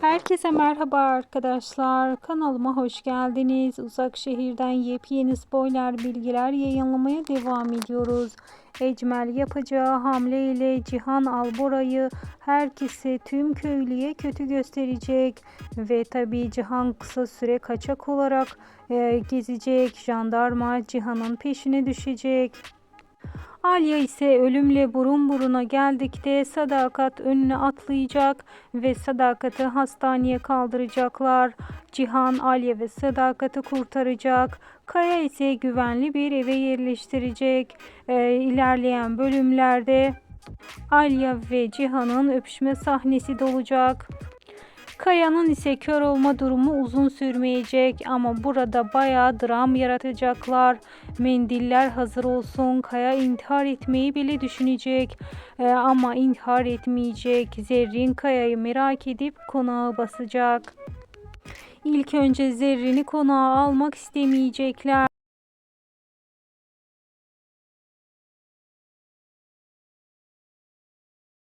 Herkese merhaba arkadaşlar. Kanalıma hoş geldiniz. Uzak şehirden yepyeni spoiler bilgiler yayınlamaya devam ediyoruz. Ecmel yapacağı hamle ile Cihan Albora'yı herkese tüm köylüye kötü gösterecek. Ve tabii Cihan kısa süre kaçak olarak e, gezecek. Jandarma Cihan'ın peşine düşecek. Alya ise ölümle burun buruna geldikte Sadakat önüne atlayacak ve Sadakat'i hastaneye kaldıracaklar. Cihan, Alya ve Sadakat'i kurtaracak. Kaya ise güvenli bir eve yerleştirecek. Ee, ilerleyen bölümlerde Alya ve Cihan'ın öpüşme sahnesi de olacak. Kaya'nın ise kör olma durumu uzun sürmeyecek ama burada bayağı dram yaratacaklar. Mendiller hazır olsun. Kaya intihar etmeyi bile düşünecek Ee, ama intihar etmeyecek. Zerrin Kaya'yı merak edip konağa basacak. İlk önce Zerrin'i konağa almak istemeyecekler.